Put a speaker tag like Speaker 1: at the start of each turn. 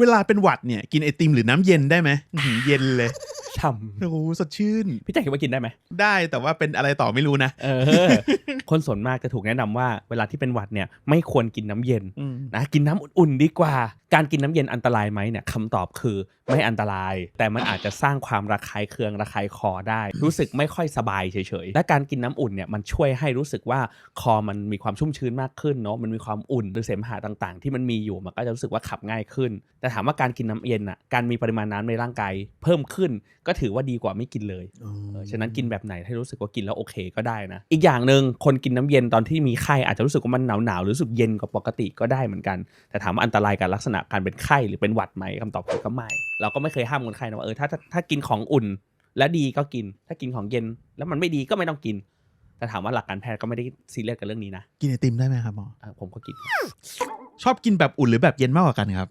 Speaker 1: เวลาเป็นหวัดเนี่ยกินไอติมหรือน้ำเย็นได้ไหมอื้อหือเย็นเลย
Speaker 2: ช่
Speaker 1: โอ้โหสดชื่นำ
Speaker 2: พี่แจ็คคิดว่ากินได้ไหม
Speaker 1: ได้แต่ว่าเป็นอะไรต่อไม่รู้นะ
Speaker 2: เออ คนส่วนมากจะถูกแนะนำว่า เวลาที่เป็นหวัดเนี่ยไม่ควรกินน้ำเย็น
Speaker 1: อืม
Speaker 2: นะกินน้ำอุ่นๆดีกว่า การกินน้ำเย็นอันตรายไหมเนี่ยคำตอบคือไม่อันตราย แต่มันอาจจะสร้างความระคายเคืองระคายคอได้ รู้สึกไม่ค่อยสบายเฉยๆและการกินน้ำอุ่นเนี่ยมันช่วยให้รู้สึกว่าคอมันมีความชุ่มชื้นมากขึ้นเนาะมันมีความอุ่นหรือเสมหะต่างๆ ที่มันมีอยู่มันก็จะรู้สึกว่าขับง่ายขึ้น แต่ถามว่าการกินน้ำเย็นอะการมีปริมาณน้ำในร่างกายเพิ่มขึ้น ก็ถือว่าดีกว่าไม่กินเลยเออฉะนั้นกินแบบไหนให้รู้สึกว่ากินแล้วโอเคก็ได้นะ อีกอย่างหนึ่งคนกินน้ำเย็นตอนที่มีไข้อาจจะรู้สึกว่ามันหนาวหนาวๆหรือรู้สึกเย็นกว่าปกติก็ได้เหมือนกัน แต่ถามว่าอันตรายกับลักษณะการเป็นไข้หรือเป็นหวัดไหมคำตอบคือก็ไม่เราก็ไม่เคยห้ามคนไข้นะว่าเออถ้าถ้าถ้ากินของอุ่นและดีก็กิน ถ้ากินของเย็นแล้วมันไม่ดีก็ไม่ต้องกิน แต่ถามว่าหลักการแพทย์ก็ไม่ได้ซีเรียสกับเรื่องนี้นะ
Speaker 1: กินไอติมได้ไหมครับหมอ
Speaker 2: เออผมก็กิน
Speaker 1: ชอบกินแบบอุ่นหรือแบบเย็นมากกว่ากันครับ